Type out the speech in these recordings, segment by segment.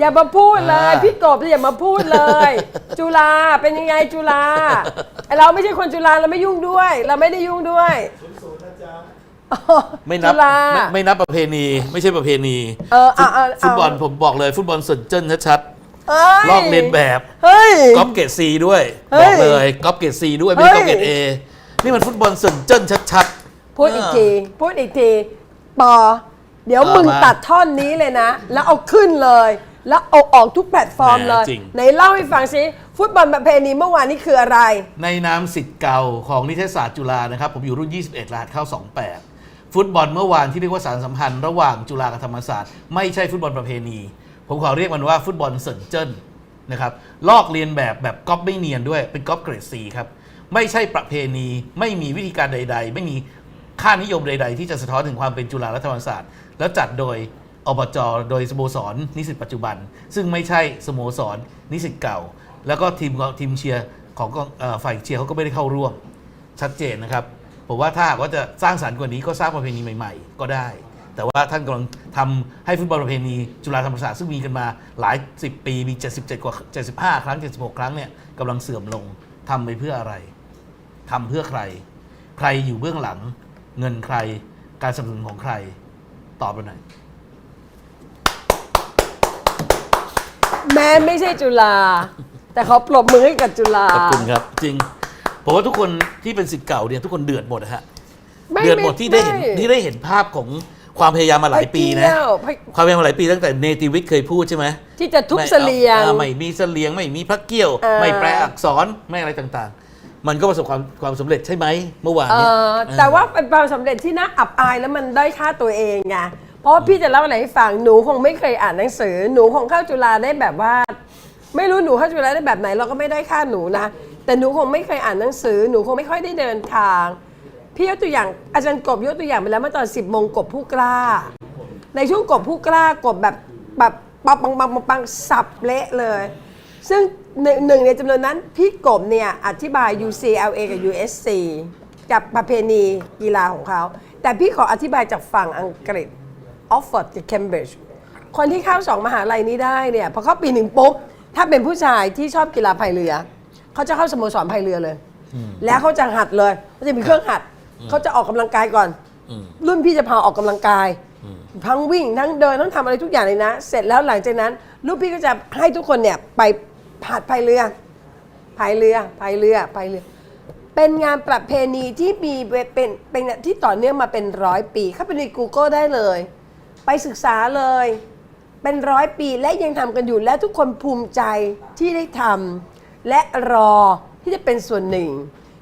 อย่ามาพูดเลย อ่า พี่กบอย่ามาพูดเลย จุฬาเป็นยังไงจุฬาไอ้เราไม่ใช่คนจุฬาเราไม่ยุ่งด้วย เราไม่ได้ยุ่งด้วยไม่นับจุฬา ไม่ไม่นับประเพณี ไม่ใช่ประเพณีเออเอาเอาเอา ฟุตบอลผมบอกเลย ฟุตบอลสนเจิ้นชัดเอ้ยๆลอกเลียนแบบเฮ้ย ก๊อปเกรดซีด้วยเฮ้บยอกเลยก๊อปเกรดซีด้วยไม่ใช่ก๊อปเกรดเฮ้เอยนี่มันฟุตบอลสนเจิ้นชัด พูดอีกทีพูดอีกทีปอเดี๋ยวเออมึงมา ตัดท่อนนี้เลยนะ แล้วเอาขึ้นเลย แล้วเอาออกทุกแพลตฟอร์มแหมเลยจริง ไหนเล่าให้ฟังสิฟุตบอลประเพณีเมื่อวานนี้คืออะไรๆในนามสิทธิ์เก่าของนิเทศศาสตร์จุฬานะครับ ผมอยู่รุ่น 21 รหัสเข้า 28 ฟุตบอลเมื่อวานที่เรียกว่าสารสัมพันธ์ระหว่างจุฬากับธรรมศาสตร์ไม่ใช่ฟุตบอลประเพณี ผมขอเรียกมันว่าฟุตบอลเซินเจิ้นนะครับลอกเลียนแบบแบบก๊อปไม่เนียนด้วยเป็นก๊อปเกรดซีครับ ไม่ใช่ประเพณีไม่มีวิธีการใด ๆ ไม่มีค่านิยมใด ๆ ที่จะสะท้อนถึงความเป็นจุฬาและธรรมศาสตร์ แล้วจัดโดย อบจโดยสโมสรนิสิตปัจจุบัน ซึ่งไม่ใช่สโมสรนิสิตเก่า แล้วก็ทีมทีมเชียร์ของฝ่ายเชียร์เขาก็ไม่ได้เข้าร่วมชัดเจนนะครับผมว่าถ้าหากว่าจะสร้างสรรค์กว่านี้ก็สร้างประเพณีใหม่ ๆ ก็ได้ แต่ว่าท่านกำลังทำให้ฟุตบอลประเพณีจุฬาธรรมศาสตร์ซึ่งมีกันมาหลาย 10 ปีมี 77 กว่า 75 ครั้ง 76 ครั้งเนี่ยกำลังเสื่อมลงทำไปเพื่ออะไรทำเพื่อใคร ใครอยู่เบื้องหลัง เงินใครการสนับสนุนของใคร ตอบไปหน่อย แม้ไม่ใช่จุฬาแต่เขาปรบมือให้กับจุฬาขอบคุณครับ จริงผมว่าทุกคนที่เป็นสิทธิ์เก่าเนี่ยทุกคนเดือดหมดนะฮะไม่เดือดหมดที่ได้เห็นม่ ที่ได้เห็นภาพของความพยายามมาหลายปีนะ ไปเที่ยวไป ความพยายามมาหลายปีตั้งแต่เนติวิทย์เคยพูดใช่ไหมที่จะทุบไม่เสลียง อาไม่มีเสลียง ไม่มีพระเกี้ยว เออ ไม่แปลอักษรไม่อะไรต่างๆ มันก็ประสบความความสำเร็จใช่ไหมเมื่อวานเอเนี้อแต่ว่าเป็นความสำเร็จที่น่าอับอายแล้วมันได้อยค่าตัวเองไงเพ ราะว่าพี่จะเล่าอะไรให้ฟังหนูคงไม่เคยอ่านหนังสือ หนูคงเข้าจุฬาได้แบบว่า ไม่รู้หนูเข้าจุฬาได้แบบไหน เราก็ไม่ได้ค่าหนูนะ แต่หนูคงไม่เคยอ่านหนังสือ หนูคงไม่ค่อยได้เดินทาง พี่ยกตัวอย่างอาจารย์กบยกตัวอย่างไปแล้วเมื่อตอนสิบโมงกบผู้กล้า ในช่วงกบผู้กล้ากบแบบแบบปังปังปังปังปังสับเละเลย ซึ่งหนึ่งหนึ่งในจำนวนนั้นพี่กบเนี่ยอธิบาย UCLA กับ USC กับประเพณีกีฬาของเขา แต่พี่ขออธิบายจากฝั่งอังกฤษ ออฟฟอร์ดกับเคมบริดจ์คนที่เข้าสองมหาลัยนี้ได้เนี่ยพอเข้าปีหนึ่งปุ๊บ ถ้าเป็นผู้ชายที่ชอบกีฬาพายเรือ เขาจะเข้าสโมสรพายเรือเลย แล้วเขาจะหัดเลยเขาจะมีเครื่องหัด เขาจะออกกำลังกายก่อน รุ่นพี่จะพาออกกำลังกาย ทั้งวิ่งทั้งเดินทั้งทำอะไรทุกอย่างเลยนะ เสร็จแล้วหลังจากนั้นลูกพี่ก็จะให้ทุกคนเนี่ยไปผัดพายเรือพายเรือพายเรือพายเรือ เป็นงานประเพณีที่มีเป็นเป็นที่ต่อเนื่องมาเป็นร้อยปี เข้าไปใน Google ได้เลย ไปศึกษาเลย เป็นร้อยปีและยังทำกันอยู่และทุกคนภูมิใจที่ได้ทำและรอที่จะเป็นส่วนหนึ่ง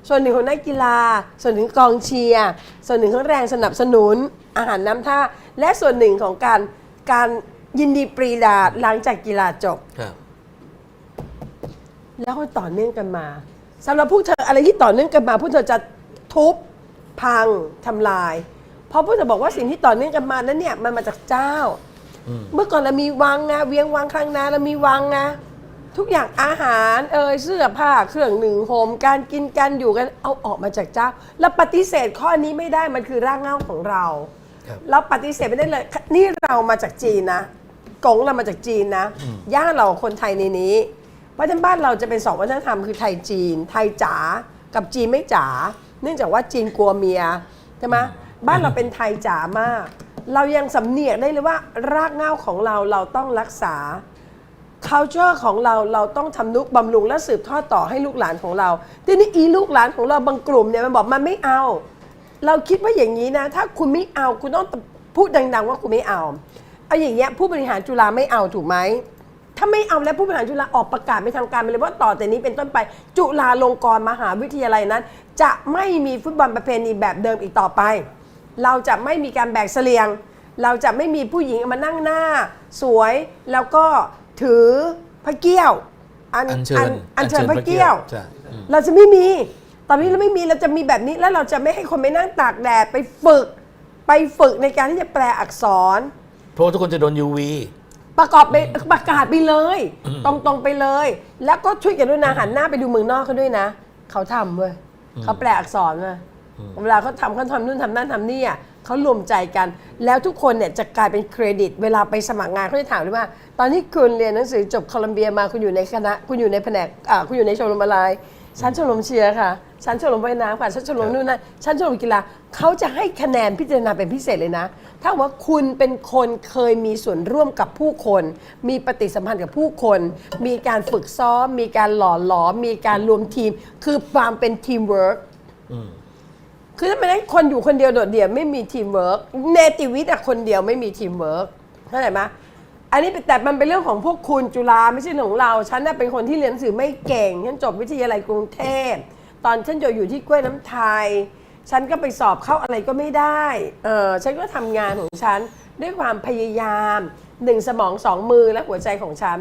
ส่วนหนึ่งของนักกีฬา ส่วนหนึ่งกองเชียร์ส่วนหนึ่งของแรงสนับสนุน อาหารน้ำท่า และส่วนหนึ่งของการการยินดีปรีดาหลังจากกีฬาจบ ครับ แล้วก็ต่อเนื่องกันมาสำหรับพวกเธออะไรที่ต่อเนื่องกันมาพวกเธอจะทุบพังทำลายเพราะพวกเธอบอกว่าสิ่งที่ต่อเนื่องกันมานั้นเนี่ยมันมาจากเจ้า เมื่อก่อนเรามีวังนะเวียงวังครั้งนาเรามีวังนะทุกอย่างอาหารเอ่ยเสื้อผ้าเครื่องหนึ่งโฮมการกินการอยู่กันเอาออกมาจากเจ้าแล้วปฏิเสธข้อนี้ไม่ได้มันคือรากเหง้าของเรา ครับ เราปฏิเสธไม่ได้เลย นี่เรามาจากจีนนะกงเรามาจากจีนนะย่าเราคนไทยในนี้ เพราะฉะนั้นบ้านเราจะเป็นสองวัฒนธรรมคือไทยจีน ไทยจ๋ากับจีนไม่จ๋าเนื่องจากว่าจีนกลัวเมียใช่ไหม บ้านเราเป็นไทยจ๋ามาก เรายังสำเนียกได้เลยว่ารากเหง้าของเราเราต้องรักษา culture ของเราเราต้องทำนุบำรุงและสืบทอดต่อให้ลูกหลานของเรา ทีนี้อีลูกหลานของเราบางกลุ่มเนี่ยมันบอกมันไม่เอา เราคิดว่าอย่างนี้นะ ถ้าคุณไม่เอาคุณต้องพูดดัง ๆ ว่าคุณไม่เอาเอาอย่างเงี้ยผู้บริหารจุฬาไม่เอาถูกไหมถ้าไม่เอาแล้วผู้บริหารจุฬาออกประกาศไปนทางการไปเลยว่าต่อแต่นี้เป็นต้นไปจุฬาลงกรณ์มหาวิทยาลัยนั้น จะไม่มีฟุตบอลประเพณีแบบเดิมอีกต่อไป เราจะไม่มีการแบกเสลียง เราจะไม่มีผู้หญิงมานั่งหน้า สวยแล้วก็ถือพระเกี้ยว อันอัญเชิญอันเชิญพระเกี้ยว ใช่อืมเราจะไม่มี ตอนนี้เราไม่มี เราจะมีแบบนี้ แล้วเราจะไม่ให้คนไปนั่งตากแดด ไปฝึก ไปฝึกในการที่จะแปลอักษร เพราะว่าทุกคนจะโดน UV ประกอบไปประกาศไปเลย ตรงๆไปเลย แล้วก็ช่วยกันด้วยนะหันหน้าไปดูเมืองนอกเขาด้วยนะ เขาทำเว้ยเขาแปลอักษรเว้ย เวลาเขาทำเขาทำนู่นทำนั่นทำนี่อะเขารวมใจกัน แล้วทุกคนเนี่ยจะกลายเป็นเครดิต เวลาไปสมัครงานเขาจะถามเลยว่า ตอนที่คุณเรียนหนังสือจบโคลัมเบียมาคุณอยู่ในคณะคุณอยู่ในแผนกอ่าคุณอยู่ในชมรมอะไรฉันชมรมเชียร์ค่ะฉันชมรมว่ายน้ำค่ะฉันชมรมนู่นนั่นฉันชมรมกีฬาเขาจะให้คะแนนพิจารณาเป็นพิเศษเลยนะ ถ้าว่าคุณเป็นคนเคยมีส่วนร่วมกับผู้คน มีปฏิสัมพันธ์กับผู้คน มีการฝึกซ้อม มีการหล่อหลอมมีการรวมทีม คือความเป็นทีมเวิร์กอืม คือถ้าไม่ได้คนอยู่คนเดียวโดดเดี่ยวไม่มีทีมเวิร์กเนติวิทย์อะคนเดียวไม่มีทีมเวิร์กเข้าใจไหมอันนี้แต่มันเป็นเรื่องของพวกคุณจุฬาไม่ใช่ของเรา ฉันน่ะเป็นคนที่เรียนหนังสือไม่เก่ง ฉันจบวิทยาลัยกรุงเทพ ตอนฉันจะอยู่ที่กล้วยน้ำไทย ฉันก็ไปสอบเข้าอะไรก็ไม่ได้ เออฉันก็ทำงานของฉันด้วยความพยายามหนึ่งสมองสองมือและหัวใจของฉัน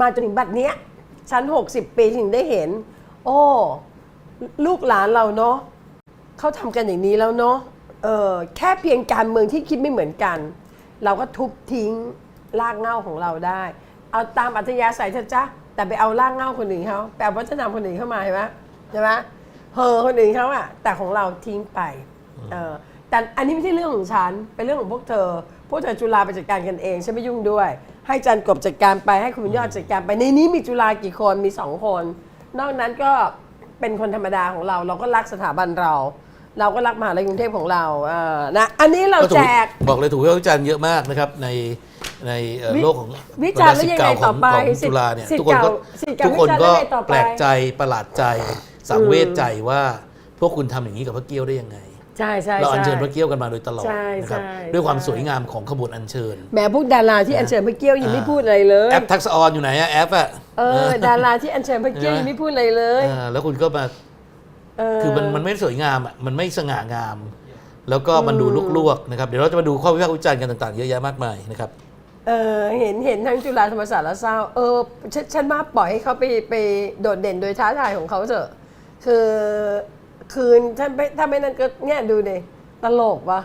มาจนถึงบัดเนี้ยฉัน 60 ปีถึงได้เห็น โอ้ ลูกหลานเราเนาะ เขาทำกันอย่างนี้แล้วเนาะเออแค่เพียงการเมืองที่คิดไม่เหมือนกัน เราก็ทุบทิ้งรากเหง้าของเราได้ เอาตามอัธยาศัยเถอจ้ะแต่ไปเอารากเหง้าคนอื่นเขาไปเอาวัฒนธรรมคนอื่นเข้ามาเห็นไหมใช่ไหมเฮอคนอื่นเขาอะแต่ของเราทิ้งไปเออแต่อันนี้ไม่ใช่เรื่องของฉัน เป็นเรื่องของพวกเธอ พวกเธอจุฬาไปจัดการกันเองฉันไม่ยุ่งด้วย ให้จันกบจัดการไปให้คุณยอดจัดการไปในนี้มีจุฬากี่คนมีสองคน นอกนั้นก็เป็นคนธรรมดาของเรา เราก็รักสถาบันเรา เราก็รักมหาลัยกรุงเทพของเราเออนะอันนี้เราก็ถูแจก บอกเลยถูกวิพากษ์วิจารณ์เยอะมากนะครับในในเอ่อวิโลกของวิจารณ์แล้วยังไงบรรดาศิษย์เก่าขต่อองไปของศิษย์จุฬาเนี่ยศิษย์ทุกคนก็เก่าศิษย์เก่าทุกคนวิจารณ์ก็แล้วยังไงต่อไปแปลกใจประหลาดใจสังเวชใจว่าพวกคุณทำอย่างนี้กับพระเกี้ยวได้ยังไงใช่ใช่เราอัญใช่เชิญพระเกี้ยวกันมาโดยตลอดใช่นะครับใช่ด้วยความใช่สวยงามของขบวนอัญเชิญแหมพวกดาราที่อัญเชิญพระเกี้ยวยังไม่พูดอะไรเลยแอปทักษะออนอยู่ไหนอะแอปอะเออดาราที่อัญเชิญพระเกี้ยวยังไม่พูดอะไรเลยเออแล้วคุณก็มาเออ คือมันมันไม่สวยงามอะมันไม่สง่างาม แล้วก็มันดูลวกๆนะครับเดี๋ยวเราจะมาดูข้อวิพากษ์วิจารณ์กันต่างๆ เยอะแยะมากมายนะครับเออเห็นเห็นทั้งจุฬาธรรมศาสตร์และเศร้าเออฉนฉันว่าปล่อยให้เขาไปไปโดดเด่นโดยท้าทายของเขาเถอะคือคืนถ้าไม่ถ้าไม่นั่นก็เนี่ยดูดิตลกวะ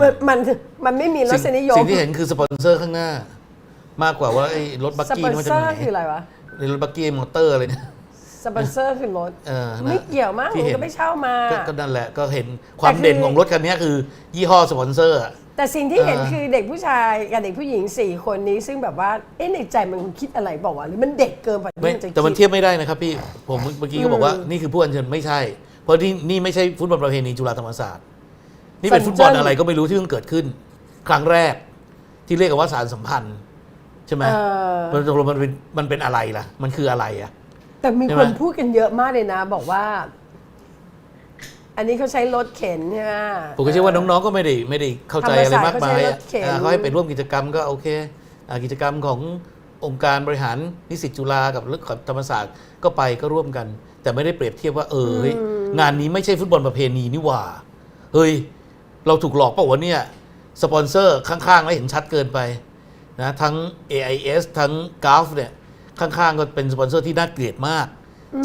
มันมันมันไม่มีรสนิยมสิ่งที่เห็นคือสปอนเซอร์ข้างหน้า มากกว่าว่าไอ้รถบักสกี้ปอนมันเซจะอมีร์ไหนคืออะไรวะในรถบักกี้มอเตอร์อะไรเนี่ย สปอนเซอร์คือรถเออนะไม่เกี่ยวมากที่มันเห็น ก็ไม่เช่ามา ก็ก็นั่นแหละก็เห็นความแต่คือเด่นของรถคันนี้คือ ยี่ห้อสปอนเซอร์อะ แต่สิ่งที่เห็นเออ คือเด็กผู้ชายกับเด็กผู้หญิงสี่คนนี้ ซึ่งแบบว่าเอ๊ะในใจมันคิดอะไรบอกว่าวะหรือมันเด็กเกินกว่าที่ไม่มันจะคิดแต่มันเทียบไม่ได้นะครับพี่ ผมเมื่อกี้ก็บอกว่านี่คือผู้อัญเชิญไม่ใช่ เพราะนี่นี่ไม่ใช่ฟุตบอลประเพณีจุฬาธรรมศาสตร์ นี่เป็นฟุตบอลอะไรก็ไม่รู้ที่เพิ่งเกิดขึ้น ครั้งแรกที่เรียกกันว่าสารสัมพันธ์ ใช่ไหมเออ มันตกลงมันเป็นมันเป็นอะไรล่ะ มันคืออะไรอะ แต่มีใช่คไหมนพูดกันเยอะมากเลยนะ บอกว่า อันนี้เขาใช้รถเข็นใช่ไหมผมก็เชื่อว่าน้องๆก็ไม่ได้ไม่ได้เข้าใจอะไรมากมายอะธรรมศาสตร์เขาใช้รถเข็นอ่าเขาให้ไปร่วมกิจกรรมก็โอเคอ่ากิจกรรมขององค์การบริหารนิสิตจุฬากับเรื่องของธรรมศาสตร์ก็ไปก็ร่วมกัน แต่ไม่ได้เปรียบเทียบว่า เออเฮ้ยงานนี้ไม่ใช่ฟุตบอลประเพณีนี่หว่า เฮ้ย เราถูกหลอกเปล่าวะเนี่ยสปอนเซอร์ข้างๆ แล้วเห็นชัดเกินไปนะทั้ง AIS ทั้ง g u l f เนี่ย ข้างๆก็เป็นสปอนเซอร์ที่น่าเกลียดมาก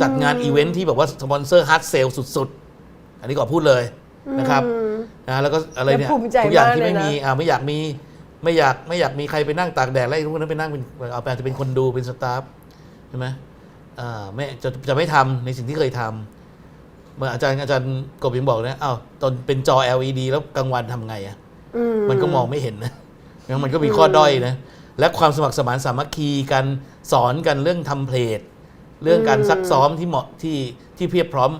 จัดงานอีเวนท์ที่แบบว่าสปอนเซอร์ฮาร์ดเซลสุดๆ อันนี้ก่อนพูดเลยนะครับนะแล้วก็อะไรเนี่ยแล้วภูมิใจทุกอย่างมากที่ไม่เลยนะมีอ่าไม่อยากมีไม่อยากไม่อยากมีใครไปนั่งตากแดดแล้วไอ้พวกนั้นไปนั่งเป็นเอาไปอาจจะเป็นคนดูเป็นสตาฟใช่ไหมอ่าไม่จะจะไม่ทำในสิ่งที่เคยทำเมื่ออาจารย์อาจารย์กบยังบอกนะอ้าวตอนเป็นจอ LED แล้วกลางวันทำไงอะอืมันก็มองไม่เห็นนะยังมันก็มีข้อด้อยนะ และความสมัครสมานสามัคคีกันสอนกันเรื่องทำเพลทเรื่องการซักซ้อมที่เหมาะที่ที่เพียบพร้อม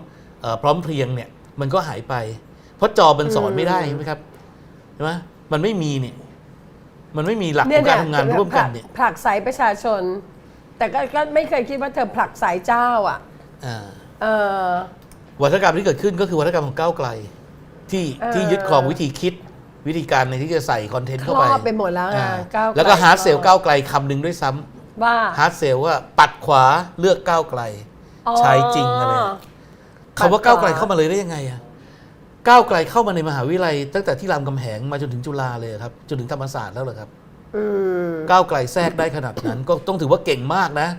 เออพร้อมเพรียงเนี่ยมันก็หายไป เพราะจอมันสอนไม่ได้ใช่ไหมครับใช่ไหมมันไม่มีเนี่ยมันไม่มีหลักของการทำงานร่วมกันเนี่ยผลักสายประชาชน แต่ก็ก็ไม่เคยคิดว่าเธอผลักสายเจ้าอะอ่าเออวัฒกรรมที่เกิดขึ้นก็คือวัฒกรรมของก้าวไกล ที่เออที่ยึดครองวิธีคิด วิธีการในที่จะใส่คอนเทนต์คเข้ารอบไปไปหมดแล้วไงอ่าก้าวไกแล้วก็ฮาร์ดเซลก้าวไกลคำหนึ่งด้วยซ้ำว่าฮาร์ดเซลว่าปัดขวาเลือกก้าวไกล ใช้จริงอะไรคำว่าก้าวไกลเข้ามาเลยได้ยังไงอะก้าวไกลเข้ามาในมหาวิทยาลัย ตั้งแต่ที่รามคำแหงมาจนถึงจุฬาเลยครับจนถึงธรรมศาสตร์แล้วเหรอครับ อืมก้าวไกลแทรกได้ขนาดนั้น ก็ต้องถือว่าเก่งมากนะ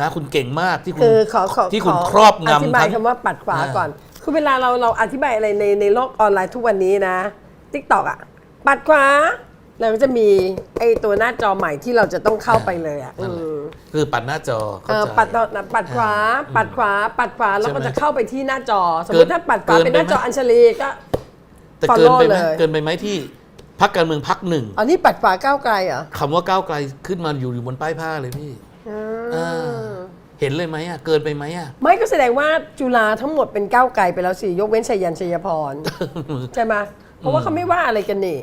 นะ คุณเก่งมากที่คุณคือขอขอที่คุณขครอบงำอธิบายทั้ง คำว่าปัดขวาอ่าก่อน คือเวลาเราเราอธิบายอะไรในในโลกออนไลน์ทุกวันนี้นะ ทิกตอกอะ ปัดขวาแล้วก็จะมีไอตัวหน้าจอใหม่ที่เราจะต้องเข้าไปเลยอะนั่นแหละ อืมคือปัดหน้าจอเอเข้าอใจ ปัดต่อนะปัดขวา ปัดขวา ปัดขวาแล้วก็ใช่ไหมจะเข้าไปที่หน้าจอ สมมเกิตินถ้าปัดขวาเกินเป็นหน้าไปไหมจออัญชลีก็ แต่เกินไปไหม follow เลย เกินไปไหมที่พักการเมืองพักหนึ่งอันนี้ปัดฝาก้าวไกลเหรอคำว่าก้าวไกลขึ้นมาอยู่อยู่บนป้ายผ้าเลยพี่อ่าอ่าเห็นเลยไหมอะ เกินไปไหมอะ ไม่ก็แสดงว่าจุฬาทั้งหมดเป็นก้าวไกลไปแล้วสิ ยกเว้นชัยยันชัยพร ใช่ไหม เพราะว่าเขาไม่ว่าอะไรกันนี่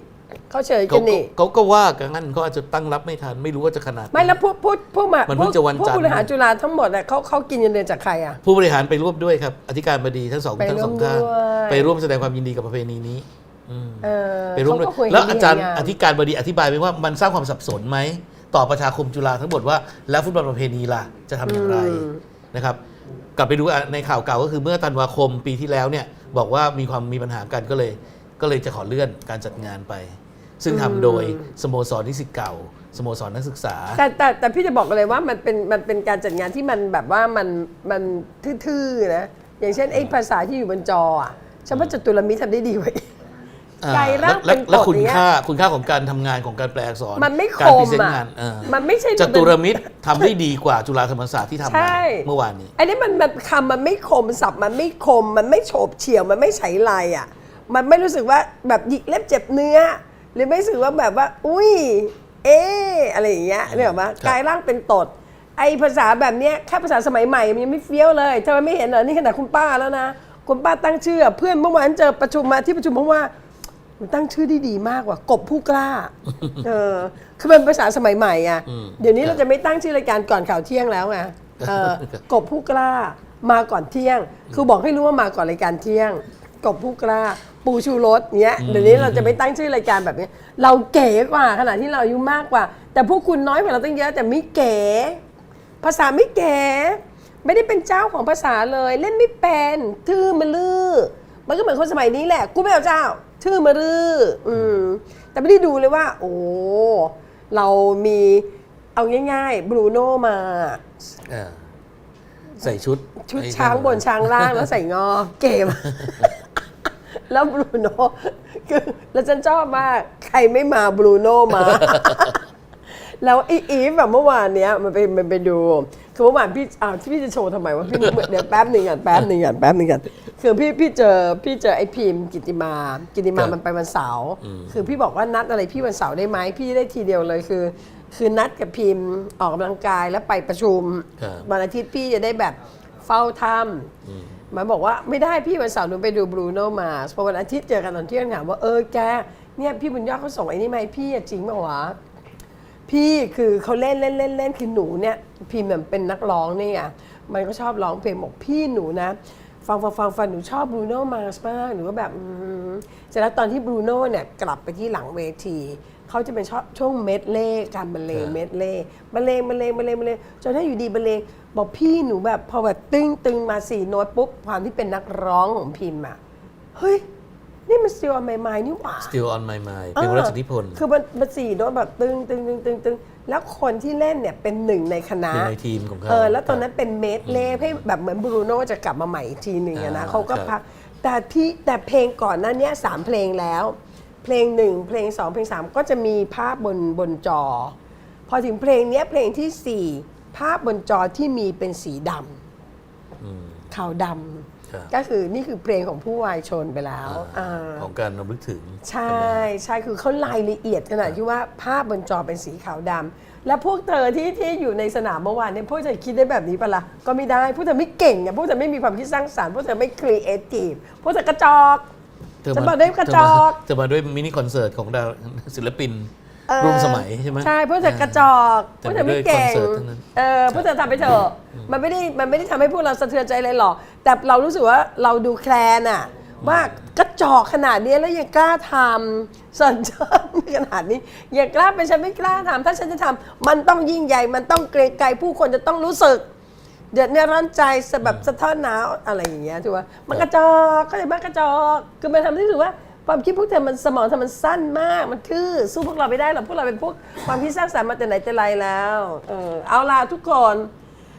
เขาเฉยเขากันก็นี่ เขาก็ว่ากันงั้นเขาอาจจะตั้งรับไม่ทันไม่รู้ว่าจะขนาดหน ไม่แล้วพวกพวกพวกมามันเพิ่งจะวันจันทร์ ผู้บริหารจุฬาทั้งหมดอะเขาเขากินเงินเดือนจากใครอะ ผู้บริหารไปร่วมด้วยครับ อธิการบดีทั้งสองไปทั้งสองร่วมท่านด้วย ไปร่วมแสดงความยินดีกับประเพณีนี้อืมเออไปร่วมด้วยเขาก็คุยแล้วอาจารย์กันอธิการบดีอธิบายไปว่ามันสร้างความสับสนไหมต่อประชาคมจุฬาทั้งหมดว่าแล้วฟุตบอลประเพณีล่ะจะทำอย่างไรนะครับ กลับไปดูอะในข่าวเก่าก็คือเมื่อธันวาคมปีที่แล้วเนี่ยบอกว่ามีความมีปัญหากันก็เลย ก็เลยจะขอเลื่อนการจัดงานไป ซึ่งทำโดยสโมสรนิสิตเก่า สโมสรนักศึกษา แต่แต่แต่พี่จะบอกเลยว่ามันเป็นมันเป็นการจัดงานที่มันแบบว่ามันมันทื่อๆนะอย่างเช่นไอ้ภาษาที่อยู่บนจออะฉันว่าจตุรมิตรทำได้ดีกว่าอีก อ่าไกลร่างและเป็นและกฎคุณอย่างเงี้ยค่าคุณค่าของการทำงานของการแปลอักษรมันไม่คการมพรีเซนต์อะงานเออมันไม่ใช่จตุรมิตรทำได้ดีกว่าจุฬาธรรมศาสตร์ที่ทำใช่ มาเมื่อวานนี้ อันนี้มันมันคำมันไม่คมศัพท์มันไม่คมมันไม่โฉบเฉี่ยวมันไม่ใช้ลายอะ มันไม่รู้สึกว่าแบบหยิกเล็บเจ็บเนื้อ หรือไม่รู้สึกว่าแบบว่า อุ้ย เอ๊ะอะไรอย่างเงี้ยเนี่ยหรอมากลายร่างเป็นตด ไอภาษาแบบเนี้ยแค่ภาษาสมัยใหม่มันยังไม่เฟี้ยวเลยเธอไม่เห็นเหรอนี่ขนาดคุณป้าแล้วนะคุณป้าตั้งชื่อ เพื่อนเมื่อวานเจอประชุมมาที่ประชุมเพราะว่ามันตั้งชื่อได้ดีมากว่ากบผู้กล้า เออ คือเป็นภาษาสมัยใหม่อะอืมเดี๋ยวนี้เราจะไม่ตั้งชื่อรายการก่อนข่าวเที่ยงแล้วไงเออกบผู้กล้ามาก่อนเที่ยง คือบอกให้รู้ว่ามาก่อนรายการเที่ยง กบผู้กล้า ปูชูรสเนี้ยเดี๋ยวนี้เราจะไม่ตั้งชื่อรายการแบบนี้ เราเก๋กว่าขนาดที่เราอายุมากกว่า แต่พวกคุณน้อยกว่าเราตั้งเยอะแต่ไม่เก๋ ภาษาไม่เก๋ ไม่ได้เป็นเจ้าของภาษาเลย เล่นไม่เป็นทื่อมาลือมันก็เหมือนคนสมัยนี้แหละกูไม่เอาเจ้าทื่อมาลืออืมแต่ไม่ได้ดูเลยว่า โอ้เรามีเอาง่ายๆบรูโน่มาเออใส่ชุดชุดไอ้ช้างบนช้างล่างแล้วใส่งอ เกม แล้วบรูโน่คือแล้วฉันชอบมาก ใครไม่มาบรูโน่มา แล้วอีอีฟแบบเมื่อวานเนี้ยมันไปมันไปดู คือเมื่อวานพี่อ้าวที่พี่จะโชว์ทำไมวะพี่เดี๋ยวแป๊บหนึ่งก่อนแป๊บหนึ่งก่อนแป๊บหนึ่งก่อนคือพี่พี่เจอพี่เจอไอ้พิมพ์กิติมา กิติมามันไปวันเสาร์คือพี่บอกว่านัดอะไรพี่วันเสาร์ได้ไหมพี่ได้ทีเดียวเลยคือ คือนัดกับพิมพ์ออกกำลังกายแล้วไปประชุมครับวันอาทิตย์พี่จะได้แบบเฝ้าถ้ำ มันบอกว่าไม่ได้พี่วันเสาร์หนูไปดูบรูโนมาพอวันอาทิตย์เจอกันตอนเที่ยงถามว่าเออแกเนี่ยพี่บุญยอดเขาส่งไอ้นี่มาให้พี่อะจริงเปล่าวะพี่คือเขาเล่นเล่นเล่นเล่นคือหนูเนี่ยพิมพ์แบบเป็นนักร้องนี่ไงมันก็ชอบร้องเพลงบอกพี่หนูนะ ฟังฟังฟังฟังหนูชอบบรูโนมาสมากหนูก็แบบอืมเสร็จแล้วตอนที่บรูโนเนี่ยกลับไปที่หลังเวที เขาจะเป็นชอบช่วงเมดเล่การบรรเลงครับเมดเล่บรรเลงบรรเลงบรรเลงบรรเลงจนถ้าอยู่ดีบรรเลงบอกพี่หนูแบบพอแบบตึงตึงมาสี่โน้ตปุ๊บความที่เป็นนักร้องของพิมพ์อะเฮ้ยนี่มัน still on my mind นี่หว่า Still on my mind เป็นพระราชนิพนธ์คือมันมันสี่โน้ตแบบตึงตึงตึงตึงตึงแล้วคนที่เล่นเนี่ยเป็นหนึ่งในคณะหนึ่งในทีมของเขาเออแล้วตอนนั้นเป็นเมดเล่ให้แบบเหมือนบรูโน่จะกลับมาใหม่อีกทีหนึ่งอะนะอ่าเขาก็ครับพักแต่ที่แต่เพลงก่อนหนั้นเนี้ยสามเพลงแล้ว เพลงหนึ่งเพลงสองเพลงสามก็จะมีภาพบนบนจอ พอถึงเพลงเนี้ยเพลงที่สี่ภาพบนจอที่มีเป็นสีดำอืมขาวดครับำก็คือนี่คือเพลงของผู้วายชนไปแล้วอ่าของการรำลึกถึง ใช่ใช่คือเขารายละเอียดขนาดที่ว่าภาพบนจอเป็นสีขาวดำและพวกเธอที่ที่อยู่ในสนามเมื่อวานเนี่ยพวกเธอคิดได้แบบนี้ปะละ่ะก็ไม่ได้พวกเธอไม่เก่งอะพวกเธอไม่มีความคิดสร้างสรรค์พวกเธอไม่ครีเอทีฟพวกเธอกระจอกเธอ ฉันมาบอกได้กระจอกเธอมาด้วยมินิคอนเสิร์ตของดาวศิลปินเออร่วมสมัยใช่ไหมใช่พวกเธอกระจอกพแต่วกเธอไม่เก่งด้วยคอนเสิร์ตทั้งนั้นเออพวกเธอทำไปเถอะมันไม่ได้มันไม่ได้ทำให้พวกเราสะเทือนใจเลยหรอก แต่เรารู้สึกว่าเราดูแคลนอะว่ากระจอกขนาดนี้แล้วยังกล้าทำสนใจขนาดนี้ยังกล้าเป็นฉันไม่กล้าทำถ้าฉันจะทำมันต้องยิ่งใหญ่มันต้องเกรงไกรผู้คนจะต้องรู้สึก เดือดเนื้อร้อนใจสะแบบสะท้อนหนาวอะไรอย่างเงี้ยถือว่ามันกระจอกก็เลยมากกระจอกคือมันทำให้รู้สึกว่าความคิดพวกเธอมันสมองเธอมันสั้นมาก มันคือสู้พวกเราไม่ได้หรอกพวกเราเป็นพวกความคิดสร้างสรรค์มาแต่ไหนแต่ไรแล้วเออเอาล่ะทุกคน